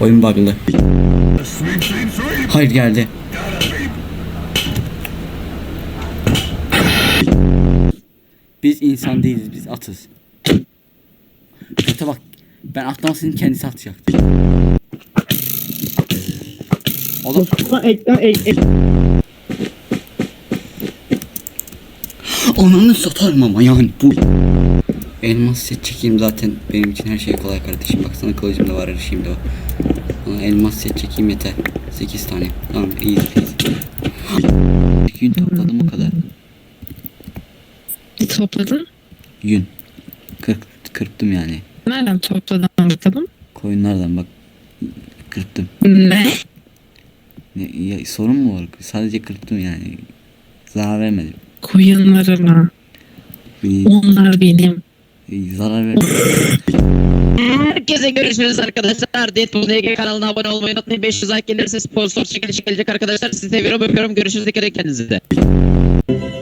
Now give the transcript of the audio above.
Oyun bug'lı. Hayır geldi. Biz insan değiliz, biz atız. Kötü bak, ben atlamasının kendisi atacaktı. Oğlum, ananı satarım ama yani bu. Elmas set çekeyim zaten benim için her şey kolay kardeşim. Baksana kılıcım da var, her şeyim de var. Bana elmas set çekeyim yeter. 8 tane. Tamam, iyi, iyi. Yün topladım o kadar. Topladın. Yün. Kırk, kırptım yani. Nereden topladın bakalım? Koyunlardan bak. Kırptım. Ne? Ne, ya, sorun mu var? Sadece kırptım yani. Zarar vermedim. Koyunlarına. Onlar benim. Zarar vermedim. Herkese görüşürüz arkadaşlar. Deadpool DG kanalına abone olmayı unutmayın. 500 like gelirse sponsor çekilişi gelecek arkadaşlar. Sizi seviyorum öpüyorum. Görüşürüz. Dikkat edin kendinize.